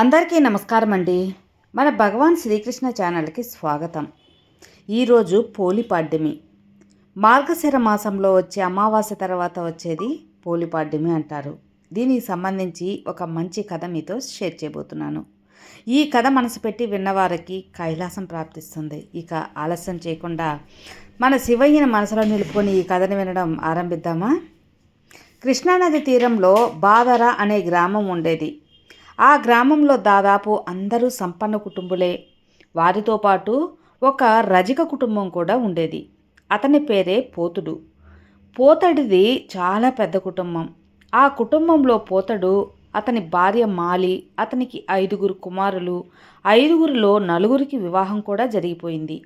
అందరికీ నమస్కారం అండి మన భగవాన్ శ్రీకృష్ణ ఛానల్కి స్వాగతం. ఈరోజు పోలిపాడ్యమి మార్గశిర మాసంలో వచ్చే అమావాస్య తర్వాత వచ్చేది పోలిపాడ్యమి అంటారు. దీనికి సంబంధించి ఒక మంచి కథ మీతో షేర్ చేయబోతున్నాను. ఈ కథ మనసు పెట్టి విన్నవారికి కైలాసం ప్రాప్తిస్తుంది. ఇక ఆలస్యం చేయకుండా మన శివయ్యని మనసులో నిలుపుకొని ఈ కథను వినడం ఆరంభిద్దామా? కృష్ణానది తీరంలో బాదర అనే గ్రామం ఉండేది. ఆ గ్రామంలో దాదాపు అందరూ సంపన్న కుటుంబులే. వారితో పాటు ఒక రజిక కుటుంబం కూడా ఉండేది. అతని పేరే పోతుడు. పోతడిది చాలా పెద్ద కుటుంబం. ఆ కుటుంబంలో పోతడు అతని భార్య మాలి అతనికి ఐదుగురు కుమారులు ఐదుగురిలో నలుగురికి వివాహం కూడా జరిగిపోయింది.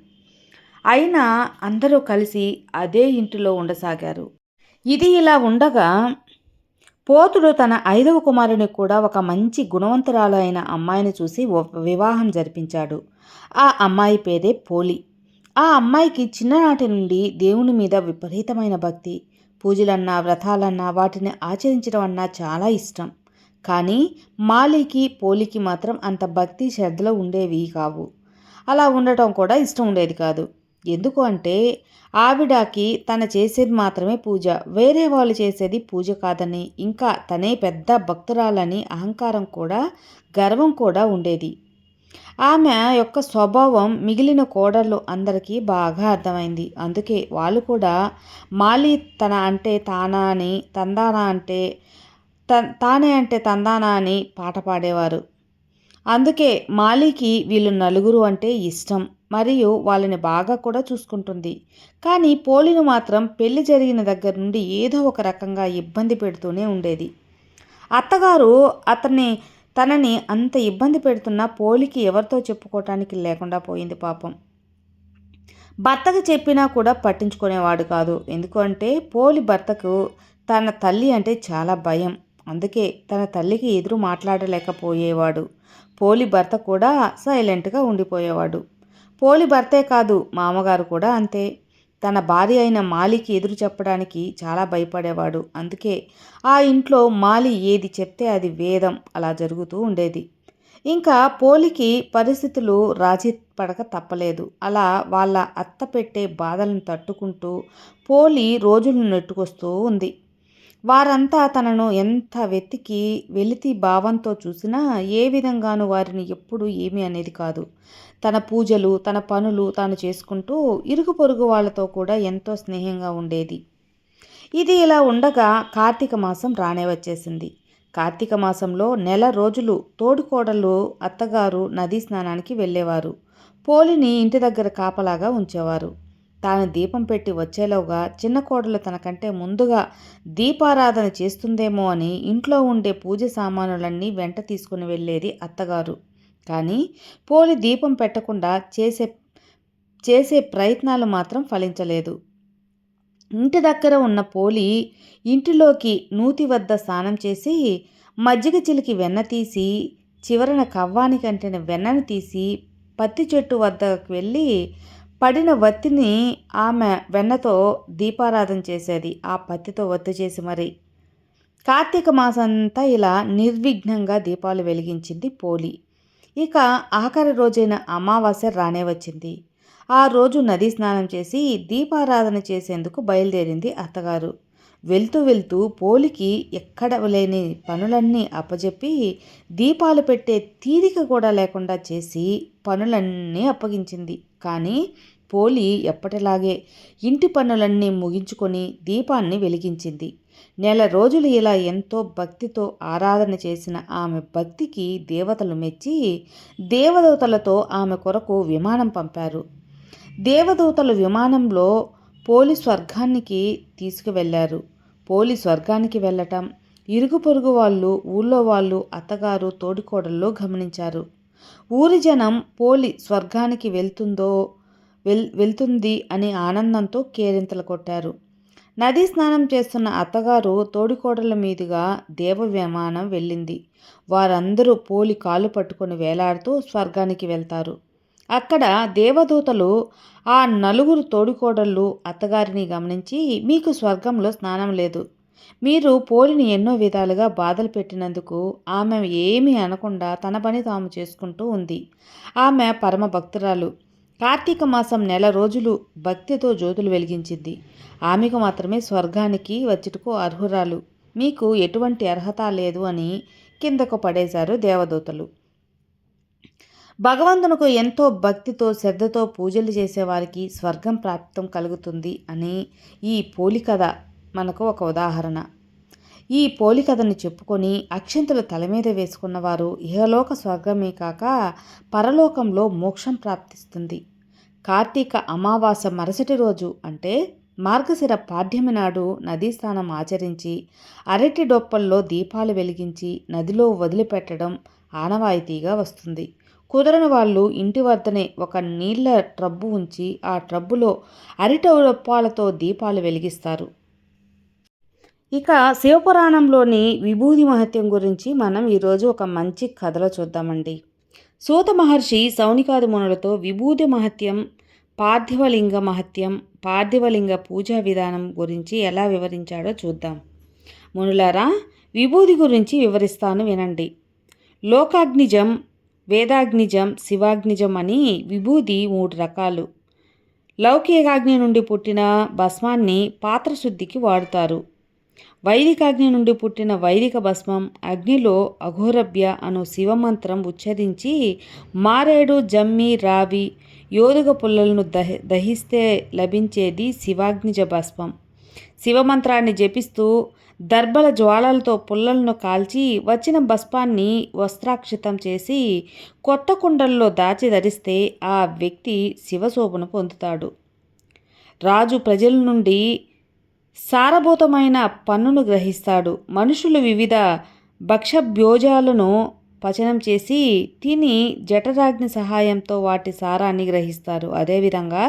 అయినా అందరూ కలిసి అదే ఇంటిలో ఉండసాగారు. ఇది ఇలా ఉండగా పోతుడు తన ఐదవ కుమారుని కూడా ఒక మంచి గుణవంతురాలైన అమ్మాయిని చూసి వివాహం జరిపించాడు. ఆ అమ్మాయి పేరే పోలి. ఆ అమ్మాయికి చిన్ననాటి నుండి దేవుని మీద విపరీతమైన భక్తి. పూజలన్నా వ్రతాలన్నా వాటిని ఆచరించడం అన్నా చాలా ఇష్టం. కానీ మాలికి పోలికి మాత్రం అంత భక్తి శ్రద్ధలో ఉండేవి కావు. అలా ఉండటం కూడా ఇష్టం ఉండేది కాదు. ఎందుకు అంటే ఆవిడకి తన చేసేది మాత్రమే పూజ వేరే వాళ్ళు చేసేది పూజ కాదని ఇంకా తనే పెద్ద భక్తురాలని అహంకారం కూడా గర్వం కూడా ఉండేది. ఆమె యొక్క స్వభావం మిగిలిన కోడళ్ళు అందరికీ బాగా అర్థమైంది. అందుకే వాళ్ళు కూడా మాలి తన అంటే తానా అని తందానా అంటే తానే అంటే తందానా అని పాట పాడేవారు. అందుకే మాలికి వీళ్ళు నలుగురు అంటే ఇష్టం మరియు వాళ్ళని బాగా కూడా చూసుకుంటుంది. కానీ పోలిను మాత్రం పెళ్ళి జరిగిన దగ్గర నుండి ఏదో ఒక రకంగా ఇబ్బంది పెడుతూనే ఉండేది. అత్తగారు అతన్ని తనని అంత ఇబ్బంది పెడుతున్న పోలికి ఎవరితో చెప్పుకోవటానికి లేకుండా పోయింది పాపం. భర్తకు చెప్పినా కూడా పట్టించుకునేవాడు కాదు. ఎందుకంటే పోలి భర్తకు తన తల్లి అంటే చాలా భయం. అందుకే తన తల్లికి ఎదురు మాట్లాడలేకపోయేవాడు. పోలి భర్త కూడా సైలెంట్గా ఉండిపోయేవాడు. పోలి భర్తే కాదు మామగారు కూడా అంతే. తన భార్య అయిన మాలికి ఎదురు చెప్పడానికి చాలా భయపడేవాడు. అందుకే ఆ ఇంట్లో మాలి ఏది చెప్తే అది వేదం అలా జరుగుతూ ఉండేది. ఇంకా పోలికి పరిస్థితులు రాజీ పడక తప్పలేదు. అలా వాళ్ళ అత్త పెట్టే బాధలను తట్టుకుంటూ పోలి రోజులను నెట్టుకొస్తూ ఉంది. వారంతా తనను ఎంత వెతికి వెలితి భావంతో చూసినా ఏ విధంగానూ వారిని ఎప్పుడు ఏమీ అనేది కాదు. తన పూజలు తన పనులు తాను చేసుకుంటూ ఇరుగు పొరుగు వాళ్ళతో కూడా ఎంతో స్నేహంగా ఉండేది. ఇది ఇలా ఉండగా కార్తీక మాసం రానే వచ్చేసింది. కార్తీక మాసంలో నెల రోజులు తోడుకోడలు అత్తగారు నదీ స్నానానికి వెళ్ళేవారు. పోలిని ఇంటి దగ్గర కాపలాగా ఉంచేవారు. తాను దీపం పెట్టి వచ్చేలోగా చిన్న కోడలు తనకంటే ముందుగా దీపారాధన చేస్తుందేమో అని ఇంట్లో ఉండే పూజ సామానులన్నీ వెంట తీసుకుని వెళ్ళేది అత్తగారు. కానీ పోలి దీపం పెట్టకుండా చేసే చేసే ప్రయత్నాలు మాత్రం ఫలించలేదు. ఇంటి దగ్గర ఉన్న పోలి ఇంటిలోకి నూతి వద్ద స్నానం చేసి మజ్జిగ చిలికి వెన్న తీసి చివరన కవ్వానికి అంటిన వెన్నను తీసి పత్తి చెట్టు వద్దకు వెళ్ళి పడిన వత్తిని ఆమె వెన్నతో దీపారాధన చేసేది. ఆ పత్తితో వత్తి చేసి మరి కార్తీక మాసంతా ఇలా నిర్విఘ్నంగా దీపాలు వెలిగించింది పోలి. ఇక ఆఖరి రోజైన అమావాస్య రానే వచ్చింది. ఆ రోజు నదీ స్నానం చేసి దీపారాధన చేసేందుకు బయలుదేరింది అత్తగారు. వెళ్తూ వెళ్తూ పోలికి ఎక్కడ లేని పనులన్నీ అప్పజెప్పి దీపాలు పెట్టే తీరిక కూడా లేకుండా చేసి పనులన్నీ అప్పగించింది. కానీ పోలి ఎప్పటిలాగే ఇంటి పనులన్నీ ముగించుకొని దీపాన్ని వెలిగించింది. నెల రోజులు ఇలా ఎంతో భక్తితో ఆరాధన చేసిన ఆమె భక్తికి దేవతలు మెచ్చి దేవదూతలతో ఆమె కొరకు విమానం పంపారు. దేవదూతలు విమానంలో పోలి స్వర్గానికి తీసుకువెళ్ళారు పోలి స్వర్గానికి వెళ్ళటం ఇరుగు పొరుగు వాళ్ళు ఊళ్ళో వాళ్ళు అత్తగారు తోడికోడల్లో గమనించారు. ఊరి జనం పోలి స్వర్గానికి వెళ్తుందో వెల్ వెళ్తుంది అని ఆనందంతో కేరింతలు కొట్టారు. నదీ స్నానం చేస్తున్న అత్తగారు తోడికోడల మీదుగా దేవ విమానం వెళ్ళింది. వారందరూ పోలి కాలు పట్టుకొని వేలాడుతూ స్వర్గానికి వెళ్తారు. అక్కడ దేవదూతలు ఆ నలుగురు తోడికోడళ్ళు అత్తగారిని గమనించి మీకు స్వర్గంలో స్నానం లేదు. మీరు పోలిని ఎన్నో విధాలుగా బాధలు పెట్టినందుకు ఆమె ఏమీ అనకుండా తన పని తాము చేసుకుంటూ ఉంది. ఆమె పరమ భక్తురాలు. కార్తీక మాసం నెల రోజులు భక్తితో జ్యోతులు వెలిగించింది. ఆమెకు మాత్రమే స్వర్గానికి వచ్చుటకు అర్హురాలు. మీకు ఎటువంటి అర్హత లేదు అని కిందకు పడేశారు దేవదూతలు. భగవంతునికి ఎంతో భక్తితో శ్రద్ధతో పూజలు చేసేవారికి స్వర్గం ప్రాప్తం కలుగుతుంది అని ఈ పోలికథ మనకు ఒక ఉదాహరణ. ఈ పోలికథని చెప్పుకొని అక్షంతలు తల మీద వేసుకున్నవారు ఇహలోక స్వర్గమే కాక పరలోకంలో మోక్షం ప్రాప్తిస్తుంది. కార్తీక అమావాస మరుసటి రోజు అంటే మార్గశిర పాడ్యమి నాడు నదీ స్నానం ఆచరించి అరటి డొప్పల్లో దీపాలు వెలిగించి నదిలో వదిలిపెట్టడం ఆనవాయితీగా వస్తుంది. కుదరని వాళ్ళు ఇంటి వద్దనే ఒక నీళ్ళ ట్రబ్బు ఉంచి ఆ ట్రబ్బులో అరిట డొప్పాలతో దీపాలు వెలిగిస్తారు. ఇక శివపురాణంలోని విభూది మహత్యం గురించి మనం ఈరోజు ఒక మంచి కథలో చూద్దామండి. సూత మహర్షి సౌనికాది మునులతో విభూది మహత్యం పార్థివలింగ మహత్యం పార్థివలింగ పూజా విధానం గురించి ఎలా వివరించాడో చూద్దాం. మునులారా విభూది గురించి వివరిస్తాను వినండి. లోకాగ్నిజం వేదాగ్నిజం శివాగ్నిజం అని విభూది మూడు రకాలు. లౌకికాగ్ని నుండి పుట్టిన భస్మాన్ని పాత్రశుద్ధికి వాడుతారు. వైదికాగ్ని నుండి పుట్టిన వైదిక భస్మం అగ్నిలో అఘోరభ్య అను శివమంత్రం ఉచ్చరించి మారేడు జమ్మి రావి యోధుగ పుల్లలను దహి దహిస్తే లభించేది శివాగ్నిజ భస్మం. శివమంత్రాన్ని జపిస్తూ దర్భల జ్వాలలతో పుల్లలను కాల్చి వచ్చిన భస్మాన్ని వస్త్రాక్షితం చేసి కొత్త కుండల్లో దాచి ధరిస్తే ఆ వ్యక్తి శివశోభను పొందుతాడు. రాజు ప్రజల నుండి సారభూతమైన పన్నును గ్రహిస్తాడు. మనుషులు వివిధ భక్షభ్యోజాలను పచనం చేసి తిని జఠరాగ్ని సహాయంతో వాటి సారాన్ని గ్రహిస్తారు. అదేవిధంగా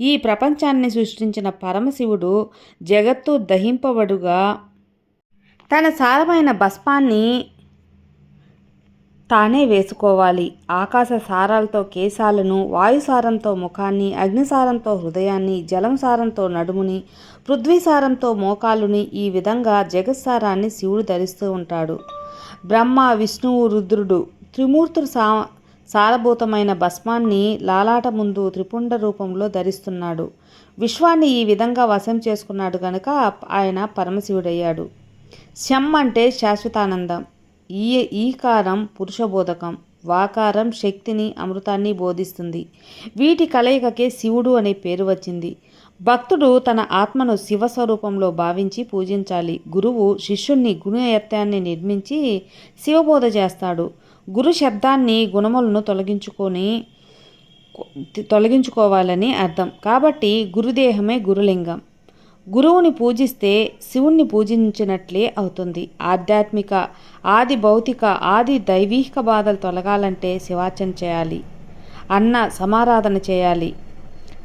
ఈ ప్రపంచాన్ని సృష్టించిన పరమశివుడు జగత్తు దహింపబడుగా తన సారమైన భస్మాన్ని తానే వేసుకోవాలి. ఆకాశ సారాలతో కేశాలను వాయుసారంతో ముఖాన్ని అగ్నిసారంతో హృదయాన్ని జలం సారంతో నడుముని పృథ్వీసారంతో మోకాలుని ఈ విధంగా జగత్సారాన్ని శివుడు ధరిస్తూ ఉంటాడు. బ్రహ్మ విష్ణువు రుద్రుడు త్రిమూర్తులు సా సారభూతమైన భస్మాన్ని లాలాట ముందు త్రిపుండ రూపంలో ధరిస్తున్నాడు. విశ్వాన్ని ఈ విధంగా వశం చేసుకున్నాడు గనుక ఆయన పరమశివుడయ్యాడు. శం అంటే శాశ్వతానందం. ఈ ఈకారం పురుషబోధకం. వాకారం శక్తిని అమృతాన్ని బోధిస్తుంది. వీటి కలయికకే శివుడు అనే పేరు వచ్చింది. భక్తుడు తన ఆత్మను శివస్వరూపంలో భావించి పూజించాలి. గురువు శిష్యుణ్ణి గుణయత్యాన్ని నిర్మించి శివబోధ చేస్తాడు. గురు శబ్దాన్ని గుణములను తొలగించుకొని తొలగించుకోవాలని అర్థం. కాబట్టి గురుదేహమే గురులింగం. గురువుని పూజిస్తే శివుణ్ణి పూజించినట్లే అవుతుంది. ఆధ్యాత్మిక ఆది భౌతిక ఆది దైవీక బాధలు తొలగాలంటే శివార్చన చేయాలి. అన్న సమారాధన చేయాలి.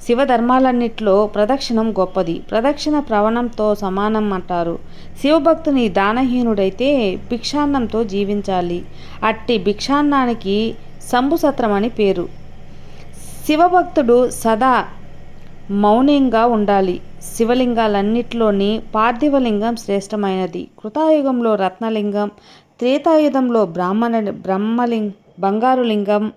శివధర్మాలన్నిట్లో ప్రదక్షిణం గొప్పది. ప్రదక్షిణ ప్రవణంతో సమానం అంటారు. శివభక్తుని దానహీనుడైతే భిక్షాన్నంతో జీవించాలి. అట్టి భిక్షాన్నానికి సంభుసత్రం అని పేరు. శివభక్తుడు సదా మౌనంగా ఉండాలి. శివలింగాలన్నిటిలోని పార్థివలింగం శ్రేష్టమైనది. కృతాయుగంలో రత్నలింగం త్రేతాయుధంలో బ్రాహ్మణ బ్రహ్మలింగ బంగారు లింగం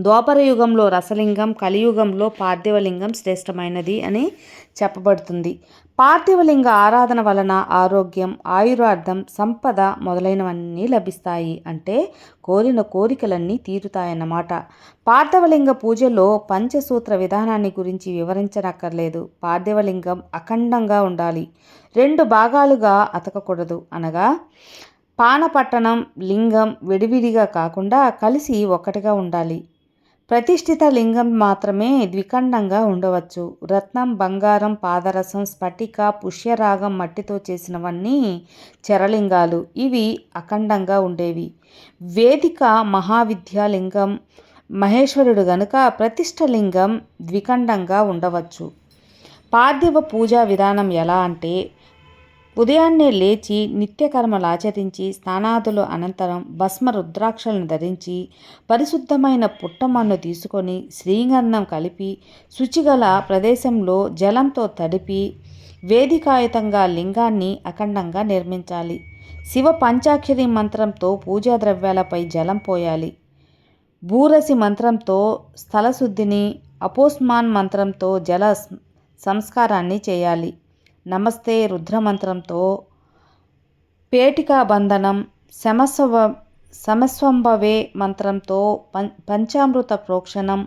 ద్వాపరయుగంలో రసలింగం కలియుగంలో పార్థివలింగం శ్రేష్టమైనది అని చెప్పబడుతుంది. పార్థివలింగ ఆరాధన వలన ఆరోగ్యం ఆయురార్థం సంపద మొదలైనవన్నీ లభిస్తాయి అంటే కోరిన కోరికలన్నీ తీరుతాయన్నమాట. పార్థవలింగ పూజలో పంచసూత్ర విధానాన్ని గురించి వివరించనక్కర్లేదు. పార్థివలింగం అఖండంగా ఉండాలి. రెండు భాగాలుగా అతకకూడదు అనగా పానపట్టణం లింగం విడివిడిగా కాకుండా కలిసి ఒక్కటిగా ఉండాలి. ప్రతిష్ఠిత లింగం మాత్రమే ద్విఖండంగా ఉండవచ్చు. రత్నం బంగారం పాదరసం స్ఫటిక పుష్యరాగం మట్టితో చేసినవన్నీ చరలింగాలు. ఇవి అఖండంగా ఉండేవి. వేదిక మహావిద్యాలింగం మహేశ్వరుడు గనుక ప్రతిష్టలింగం ద్విఖండంగా ఉండవచ్చు. పార్థివ పూజా విధానం ఎలా అంటే ఉదయాన్నే లేచి నిత్యకర్మలు ఆచరించి స్నానాదులు అనంతరం భస్మ రుద్రాక్షలను ధరించి పరిశుద్ధమైన పుట్టమన్ను తీసుకొని శ్రీగంధం కలిపి శుచిగల ప్రదేశంలో జలంతో తడిపి వేదికాయుతంగా లింగాన్ని అఖండంగా నిర్మించాలి. శివ పంచాక్షరి మంత్రంతో పూజా ద్రవ్యాలపై జలం పోయాలి. భూరసి మంత్రంతో స్థలశుద్ధిని అపోస్మాన్ మంత్రంతో జల సంస్కారాన్ని చేయాలి. నమస్తే రుద్రమంత్రంతో పేటికా బంధనం శమస్వ సమస్వంభవే మంత్రంతో పం పంచామృత ప్రోక్షణం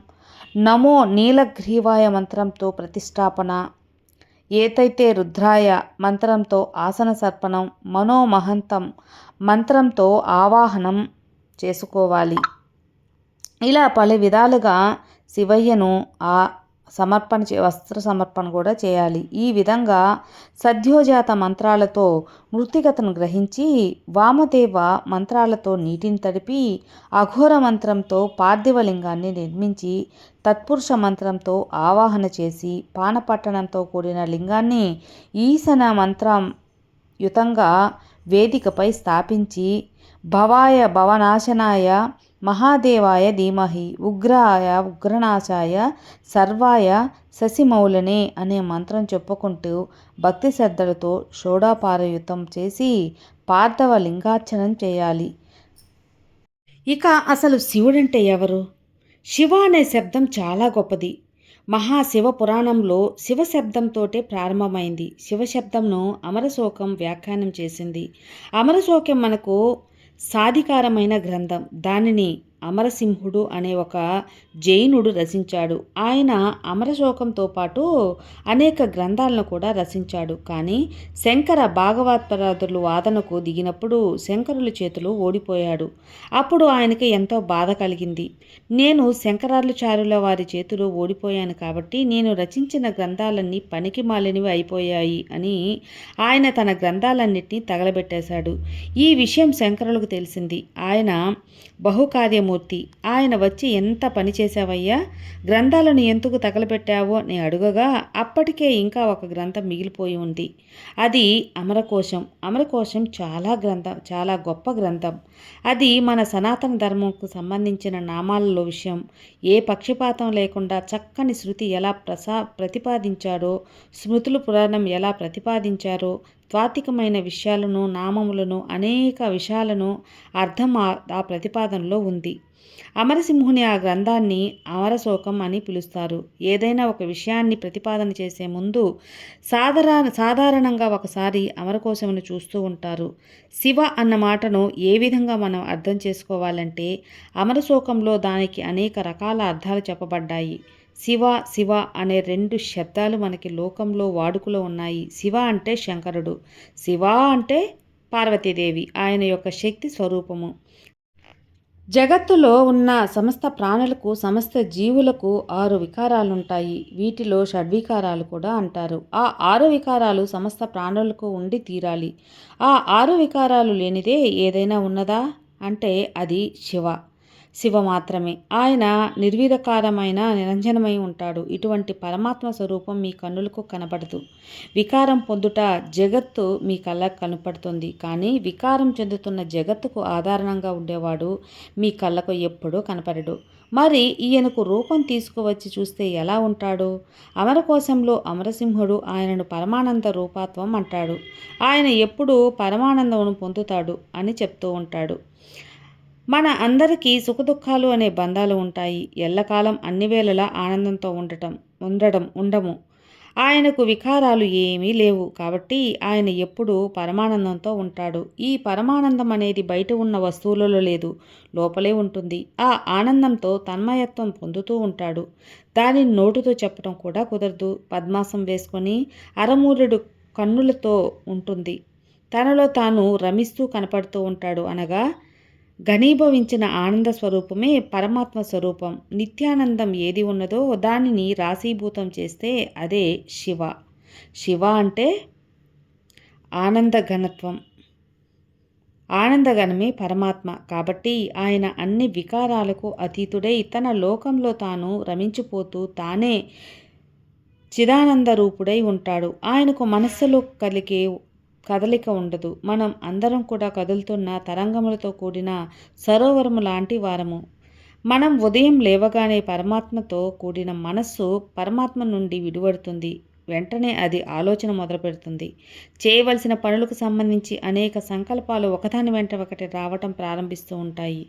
నమో నీలగ్రీవాయ మంత్రంతో ప్రతిష్టాపన. ఏతైతే రుద్రాయ మంత్రంతో ఆసన సర్పణం మనోమహంతం మంత్రంతో ఆవాహనం చేసుకోవాలి. ఇలా పలు విధాలుగా శివయ్యను ఆ సమర్పణ చే వస్త్ర సమర్పణ కూడా చేయాలి. ఈ విధంగా సద్యోజాత మంత్రాలతో మృతిగతను గ్రహించి వామదేవ మంత్రాలతో నీటిని తడిపి అఘోర మంత్రంతో పార్థివలింగాన్ని నిర్మించి తత్పురుష మంత్రంతో ఆవాహన చేసి పానపట్టణంతో కూడిన లింగాన్ని ఈశన మంత్రం యుతంగా వేదికపై స్థాపించి భవాయ భవనాశనాయ మహాదేవాయ ధీమహి ఉగ్రాయ ఉగ్రనాశాయ సర్వాయ శశిమౌలనే అనే మంత్రం చెప్పుకుంటూ భక్తి శ్రద్ధలతో షోడాపారయుతం చేసి పార్థవ లింగార్చనం చేయాలి. ఇక అసలు శివుడంటే ఎవరు? శివ అనే శబ్దం చాలా గొప్పది. మహాశివ పురాణంలో శివ శబ్దంతోటే ప్రారంభమైంది. శివ శబ్దంను అమరశోకం వ్యాఖ్యానం చేసింది. అమరశోకం మనకు సాధికారమైన గ్రంథం. దానిని అమరసింహుడు అనే ఒక జైనుడు రచించాడు. ఆయన అమరశోకంతో పాటు అనేక గ్రంథాలను కూడా రచించాడు. కానీ శంకర భాగవత్పరాధులు వాదనకు దిగినప్పుడు శంకరుల చేతులు ఓడిపోయాడు. అప్పుడు ఆయనకి ఎంతో బాధ కలిగింది. నేను శంకరార్లుచారుల వారి చేతిలో ఓడిపోయాను కాబట్టి నేను రచించిన గ్రంథాలన్నీ పనికి మాలినవి అయిపోయాయి అని ఆయన తన గ్రంథాలన్నింటినీ తగలబెట్టేశాడు. ఈ విషయం శంకరులకు తెలిసింది. ఆయన బహుకార్యము కృష్ణమూర్తి ఆయన వచ్చి ఎంత పని చేశావయ్యా? గ్రంథాలను ఎందుకు తగలబెట్టావో నేను అడుగగా అప్పటికే ఇంకా ఒక గ్రంథం మిగిలిపోయి ఉంది. అది అమరకోశం. అమరకోశం చాలా గ్రంథం చాలా గొప్ప గ్రంథం. అది మన సనాతన ధర్మంకు సంబంధించిన నామాలలో విషయం. ఏ పక్షపాతం లేకుండా చక్కని శృతి ఎలా ప్రసా ప్రతిపాదించాడో స్మృతులు పురాణం ఎలా ప్రతిపాదించారో తాత్వికమైన విషయాలను నామములను అనేక విషయాలను అర్థం ఆ ప్రతిపాదనలో ఉంది. అమరసింహుని ఆ గ్రంథాన్ని అమరశోకం అని పిలుస్తారు. ఏదైనా ఒక విషయాన్ని ప్రతిపాదన చేసే ముందు సాధారణ సాధారణంగా ఒకసారి అమరకోశమును చూస్తూ ఉంటారు. శివ అన్న మాటను ఏ విధంగా మనం అర్థం చేసుకోవాలంటే అమరశోకంలో దానికి అనేక రకాల అర్థాలు చెప్పబడ్డాయి. శివ శివ అనే రెండు శబ్దాలు మనకి లోకంలో వాడుకలో ఉన్నాయి. శివ అంటే శంకరుడు. శివ అంటే పార్వతీదేవి ఆయన యొక్క శక్తి స్వరూపము. జగత్తులో ఉన్న సమస్త ప్రాణులకు సమస్త జీవులకు ఆరు వికారాలుంటాయి. వీటిలో షడ్వికారాలు కూడా అంటారు. ఆ ఆరు వికారాలు సమస్త ప్రాణులకు ఉండి తీరాలి. ఆ ఆరు వికారాలు లేనిదే ఏదైనా ఉన్నదా? అంటే అది శివ. శివ మాత్రమే. ఆయన నిర్వీరకారమైన నిరంజనమై ఉంటాడు. ఇటువంటి పరమాత్మ స్వరూపం మీ కన్నులకు కనపడదు వికారం పొందుట జగత్తు మీ కళ్ళకు కనపడుతుంది. కానీ వికారం చెందుతున్న జగత్తుకు ఆధారణంగా ఉండేవాడు మీ కళ్ళకు ఎప్పుడూ కనపడడు. మరి ఈయనకు రూపం తీసుకువచ్చి చూస్తే ఎలా ఉంటాడు? అమరకోశంలో అమరసింహుడు ఆయనను పరమానంద రూపాత్వం అంటాడు. ఆయన ఎప్పుడు పరమానందమును పొందుతాడు అని చెప్తూ ఉంటాడు. మన అందరికీ సుఖదుఖాలు అనే బంధాలు ఉంటాయి. ఎల్లకాలం అన్ని వేళలా ఆనందంతో ఉండటం ఉండడం ఉండము. ఆయనకు వికారాలు ఏమీ లేవు కాబట్టి ఆయన ఎప్పుడూ పరమానందంతో ఉంటాడు. ఈ పరమానందం అనేది బయట ఉన్న వస్తువులలో లేదు లోపలే ఉంటుంది. ఆ ఆనందంతో తన్మయత్వం పొందుతూ ఉంటాడు. దానిని నోటుతో చెప్పడం కూడా కుదరదు. పద్మాసం వేసుకొని అరమూరుడు కన్నులతో ఉంటుంది. తనలో తాను రమిస్తూ కనపడుతూ ఉంటాడు అనగా ఘనీభవించిన ఆనంద స్వరూపమే పరమాత్మ స్వరూపం. నిత్యానందం ఏది ఉన్నదో దానిని రాశీభూతం చేస్తే అదే శివ. శివ అంటే ఆనంద ఘనత్వం. ఆనందగణమే పరమాత్మ. కాబట్టి ఆయన అన్ని వికారాలకు అతీతుడై తన లోకంలో తాను రమించిపోతూ తానే చిదానంద రూపుడై ఉంటాడు. ఆయనకు మనస్సులో కలిగే కదలిక ఉండదు. మనం అందరం కూడా కదులుతున్న తరంగములతో కూడిన సరోవరము లాంటి వారము. మనం ఉదయం లేవగానే పరమాత్మతో కూడిన మనస్సు పరమాత్మ నుండి విడివడుతుంది వెంటనే అది ఆలోచన మొదలుపెడుతుంది. చేయవలసిన పనులకు సంబంధించి అనేక సంకల్పాలు ఒకదాని వెంట ఒకటి రావటం ప్రారంభిస్తూ ఉంటాయి.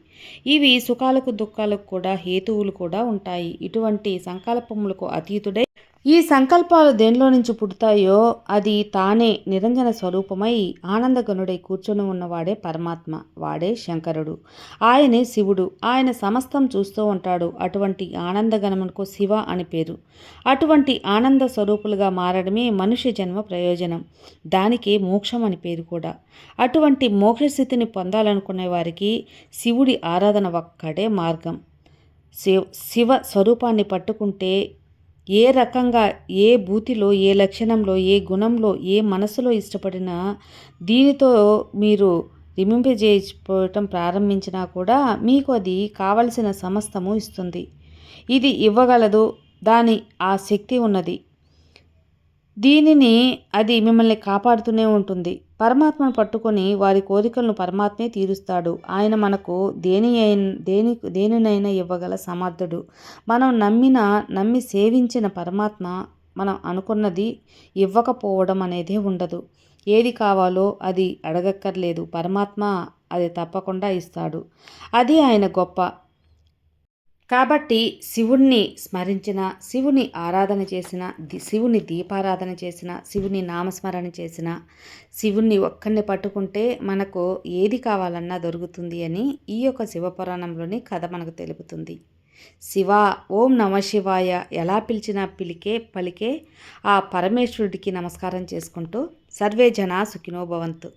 ఇవి సుఖాలకు దుఃఖాలకు కూడా హేతువులు కూడా ఉంటాయి. ఇటువంటి సంకల్పములకు అతీతుడై ఈ సంకల్పాలు దేనిలో నుంచి పుడతాయో అది తానే నిరంజన స్వరూపమై ఆనందగనుడై కూర్చొని ఉన్నవాడే పరమాత్మ వాడే శంకరుడు. ఆయనే శివుడు. ఆయన సమస్తం చూస్తూ ఉంటాడు. అటువంటి ఆనందగణమునకు శివ అని పేరు. అటువంటి ఆనంద స్వరూపులుగా మారడమే మనుష్య జన్మ ప్రయోజనం. దానికి మోక్షం అని పేరు కూడా. అటువంటి మోక్షస్థితిని పొందాలనుకునే వారికి శివుడి ఆరాధన ఒక్కడే మార్గం. శివ శివ స్వరూపాన్ని పట్టుకుంటే ఏ రకంగా ఏ భూతిలో ఏ లక్షణంలో ఏ గుణంలో ఏ మనసులో ఇష్టపడినా దీనితో మీరు రిమింపజేయకపోవటం ప్రారంభించినా కూడా మీకు అది కావలసిన సమస్తము ఇస్తుంది. ఇది ఇవ్వగలదు. దాని ఆ శక్తి ఉన్నది. దీనిని అది మిమ్మల్ని కాపాడుతూనే ఉంటుంది. పరమాత్మను పట్టుకొని వారి కోరికలను పరమాత్మే తీరుస్తాడు. ఆయన మనకు దేని అయిన దేని దేనినైనా ఇవ్వగల సమర్థుడు. మనం నమ్మిన నమ్మి సేవించిన పరమాత్మ మనం అనుకున్నది ఇవ్వకపోవడం అనేది ఉండదు. ఏది కావాలో అది అడగక్కర్లేదు. పరమాత్మ అది తప్పకుండా ఇస్తాడు. అది ఆయన గొప్ప కాబట్టి శివుణ్ణి స్మరించిన శివుని ఆరాధన చేసిన శివుని దీపారాధన చేసిన శివుని నామస్మరణ చేసిన శివుణ్ణి ఒక్కడిని పట్టుకుంటే మనకు ఏది కావాలన్నా దొరుకుతుంది అని ఈ యొక్క శివపురాణంలోని కథ మనకు తెలుపుతుంది. శివ ఓం నమ శివాయ ఎలా పిలిచినా పిలికే పలికే ఆ పరమేశ్వరుడికి నమస్కారం చేసుకుంటూ సర్వే జనా సుఖినోభవంతు